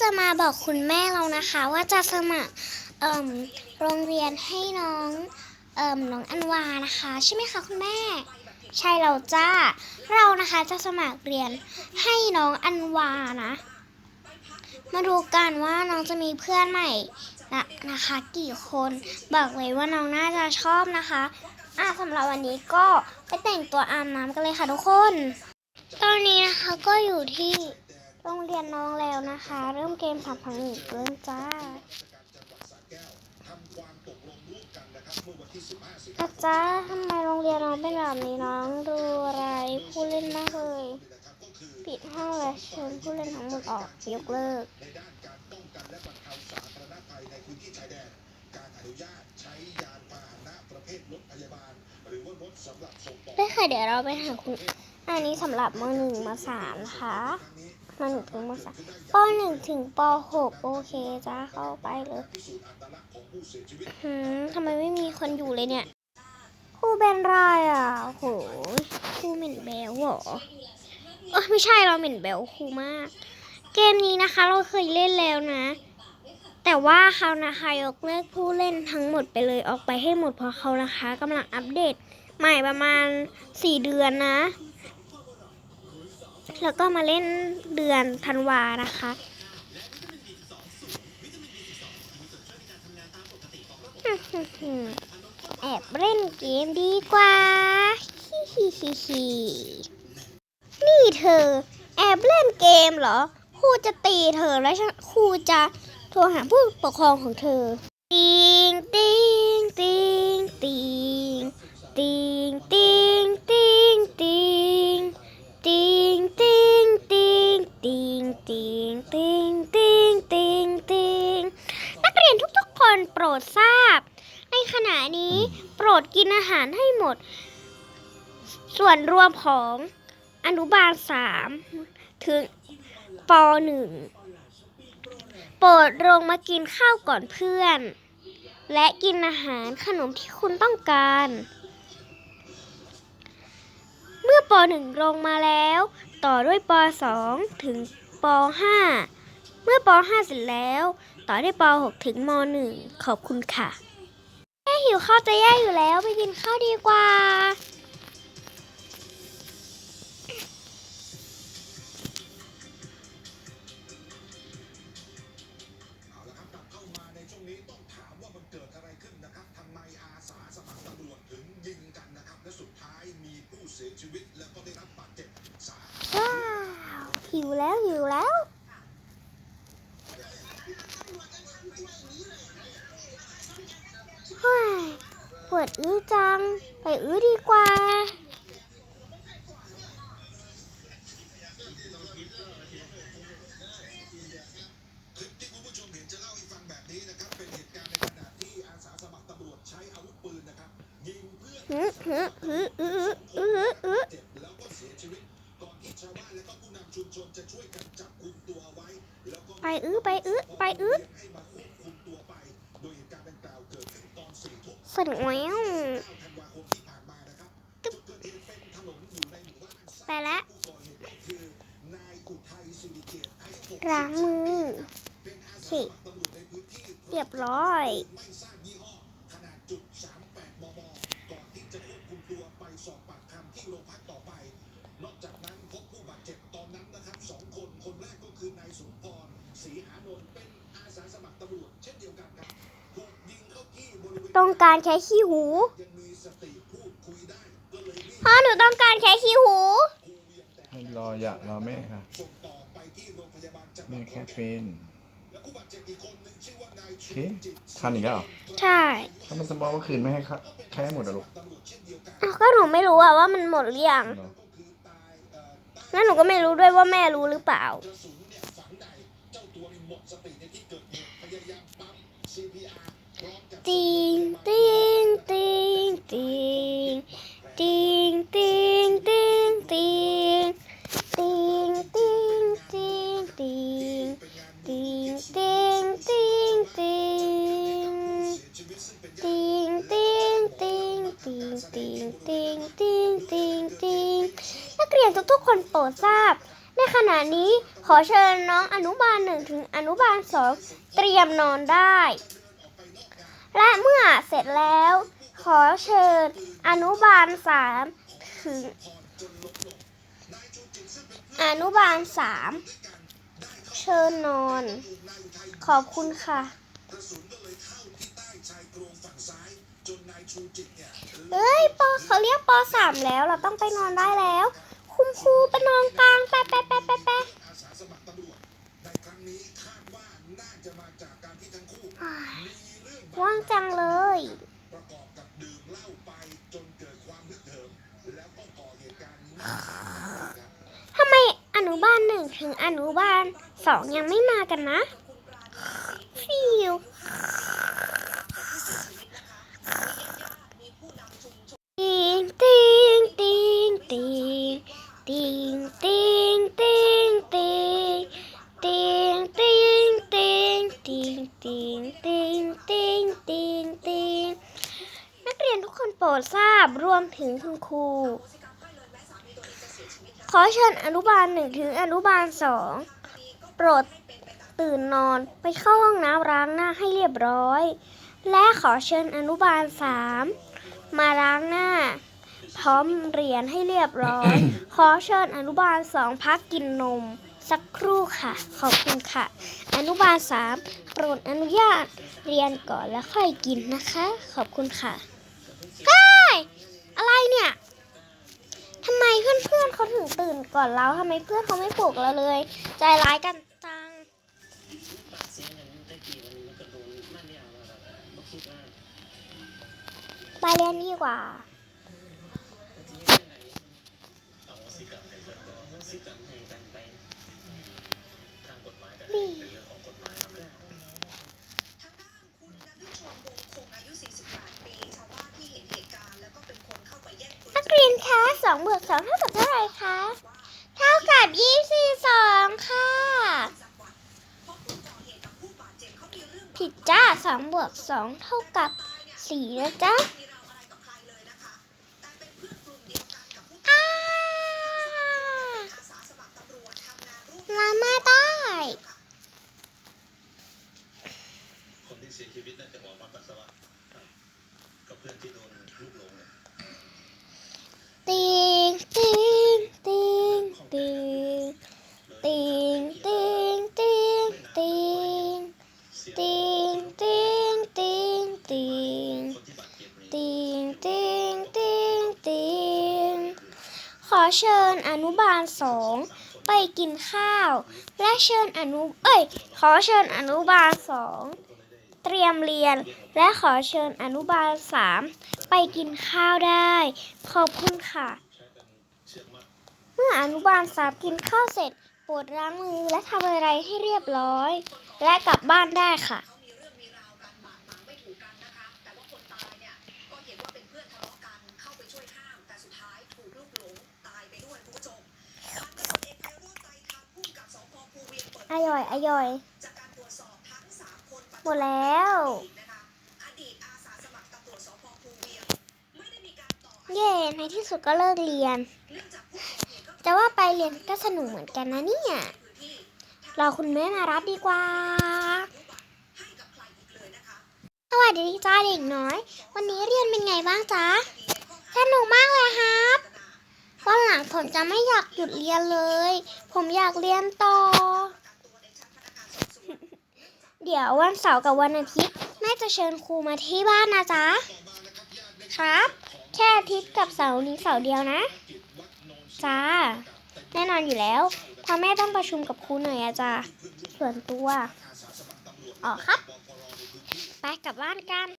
จะมาบอกคุณแม่เรานะคะ ว่าจะสมัครโรงเรียนให้น้องเอ่มน้องอันวานะคะ ใช่ไหมคะคุณแม่ ใช่เราจ้า เรานะคะจะสมัครเรียนให้น้องอันวานะ มาดูกันว่าน้องจะมีเพื่อนใหม่นะนะคะ กี่คนบอกเลยว่าน้องน่าจะชอบนะคะอะสำหรับวันนี้ก็ไปแต่งตัวอาบน้ำกันเลยค่ะทุกคน ตอนนี้นะคะก็อยู่ที่ โรงเรียนน้องแล้วนะคะ เริ่มเกมสามพันหนึ่งเริ่มจ้าอาจารย์ทำไมโรงเรียนน้องเป็นแบบนี้น้องดูอะไรผู้เล่นมากเลยปิดห้องและเชิญผู้เล่นทั้งหมดออกยกเลิกได้ค่ะเดี๋ยวเราไปหาคุณ อันนี้สำหรับมหนึ่งมาสามนะคะ มหนึ่งถึงมสามปหนึ่งถึงปหกโอเคจ้าเข้าไปเลยหืมทำไมไม่มีคนอยู่เลยเนี่ยครูเป็นไรอะโหครูเหม็นแบวเหรอเออไม่ใช่เราเหม็นแบวครูมาก เกมนี้นะคะ เราเคยเล่นแล้วนะ แต่ว่าเขานะคะยกเลิกผู้เล่นทั้งหมดไปเลยออกไปให้หมดเพราะเขานะคะกำลังอัปเดตใหม่ประมาณ 4 เดือนนะ แล้วก็มาเล่นเดือนธันวานะคะ แอบเล่นเกมดีกว่าฮิฮิฮิฮินี่เธอ แอบเล่นเกมเหรอ ครูจะตีเธอแล้วครูจะโทรหาผู้ปกครองของเธอ ติงติงติงติงติงติงติงติง ติงติงติงติงติงติงนักเรียนทุกๆคนโปรดทราบ ในขณะนี้โปรดกินอาหารให้หมด ส่วนรวมของอนุบาลสามถึงปหนึ่งโปรดลงมากินข้าวก่อนเพื่อน และกินอาหารขนมที่คุณต้องการ เมื่อปหนึ่งลงมาแล้ว ต่อด้วยปสองถึง ป .5 เมื่อป .5 เสร็จแล้ว ต่อได้ป .6 ถึงม .1 ขอบคุณค่ะแม่หิวข้าวจะแย่อยู่แล้ว ไปกินข้าวดีกว่า หิวแล้วหิวแล้วเฮ้ยปวดอื้อจัง ไปอื้อดีกว่าคลิปที่คุณผู้ชมห็นจะเล่าให้ฟั อื้อไปอื้อไปอื้อสนุกหมตึ๊บไปแล้วล้างมือเขเรียบร้อยนอกจากนั้นพบผู้บาดเจ็บตอนนั้นนะครับสองคน คนแรกก็คือนายสมพร ต้องการใช้ขี้หูพ่อหนูต้องการใช้ขี้หู ให้รออย่ารอแม่ค่ะแม่แค่เป็นเคคันอีกแล้วใช่ถ้ามันสมองว่าคืนไม่ให้ค่ะแค่หมดอะลูกอก็หนูไม่รู้อะว่ามันหมดหรือยัง แล้วหนูก็ไม่รู้ด้วยว่าแม่รู้หรือเปล่า ตัวนี่หมดสติในที่เกิดเหตุพยายามปั๊ม CPR พร้อมกับติงติงติงติงติงติงติงติงติงติงติงติงเป็นงานติงติงติงติงเสียชีวิตซึ่งเป็นญาติติงติงติงติงติงติงติงติงติงนักเรียนทุกๆคนโปรดทราบ ขณะนี้ขอเชิญน้องอนุบาลหนึ่งถึงอนุบาลสองเตรียมนอนได้ และเมื่อเสร็จแล้ว ขอเชิญอนุบาลสามถึง อนุบาลสามเชิญนอน ขอบคุณค่ะเลยเข้ยโครงฝั่งซ้ายจนนายชูจิตเนี่ยเอ้ยปอเขาเรียกปสามแล้วเราต้องไปนอนได้แล้ว คุณครูไปนอนกลางแปะแปะแปะแปะแปะอาสาสมัครตำรวจในครั้งนี้คาดว่าน่าจะมาจากการที่ทั้งคู่อ้ายมีเรื่องว่างจังเลย ประกอบกับดื่มเหล้าไปจนเกิดความนึกเหิมแล้วก็ก่อเหตุการณ์น่าสยองครับทำไมอนุบาลหนึ่งถึงอนุบาลสองยังไม่มากันนะ ราบรวมถึงคุณครู ขอเชิญอนุบาลหนึ่งถึงอนุบาลสองโปรดตื่นนอนไปเข้าห้องน้ำล้างหน้าให้เรียบร้อย และขอเชิญอนุบาลสามมาล้างหน้า พร้อมเรียนให้เรียบร้อย ขอเชิญอนุบาลสองพักกินนม สักครู่ค่ะ ขอบคุณค่ะ อนุบาลสามโปรดอนุญาตเรียนก่อนแล้วค่อยกินนะคะ ขอบคุณค่ะเฮ้ย อะไรเนี่ยทำไมเพื่อนเพื่อนเขาถึงตื่นก่อนเราทำไมเพื่อนเขาไม่ปลุกเราเลย ใจร้ายกันจังไปเรียนดีกว่า สองบวกสองเท่ากับเท่าไรคะ เท่ากับยี่สิบสองค่ะ ผิดจ้าสองบวกสองเท่ากับสี่นะจ๊ะลามาได้ คนที่เสียชีวิตน่าจะบอกมาปัสสาวะกับเพื่อนที่ดู อเชิญอนุบาลสองไปกินข้าว และเชิญอนุเอ้ย ขอเชิญอนุบาลสองเตรียมเรียน และขอเชิญอนุบาลสามไปกินข้าวได้ ขอบคุณค่ะเชือกมัดเมื่ออนุบาลสามกินข้าวเสร็จโปรดล้างมือและทำอะไรให้เรียบร้อย และกลับบ้านได้ค่ะ อร่อย อร่อยจากการตรวจสอบทั้งสามคนปัจหมจุดบันแล้วนะคะอดีตอาสาสมัครตำรวจสพภูเวียงไม่ได้มีการต่ออายุเย่ในที่สุดก็เลิกเรียนเนื่องจากผู้ก่อเหตุก็แต่ว่าไปเรียนก็สนุกเหมือนกันนะเนี่ยพื้นที่รอคุณแม่มารับดีกว่าให้กับใครอีกเลยนะคะสวัสดีจ้าเด็กน้อย วันนี้เรียนเป็นไงบ้างจ๊ะสนุกมากเลยครับวันหลังผมจะไม่อยากหยุดเรียนเลย ผมอยากเรียนต่อ เดี๋ยววันเสาร์กับวันอาทิตย์แม่จะเชิญครูมาที่บ้านนะจ๊ะ ครับ แค่อาทิตย์กับเสาร์นี้เสาร์เดียวนะ จ้า แน่นอนอยู่แล้วเพราะแม่ต้องประชุมกับครูหน่อยอะจ้ะส่วนตัว อ๋อครับ ไปกลับบ้านกัน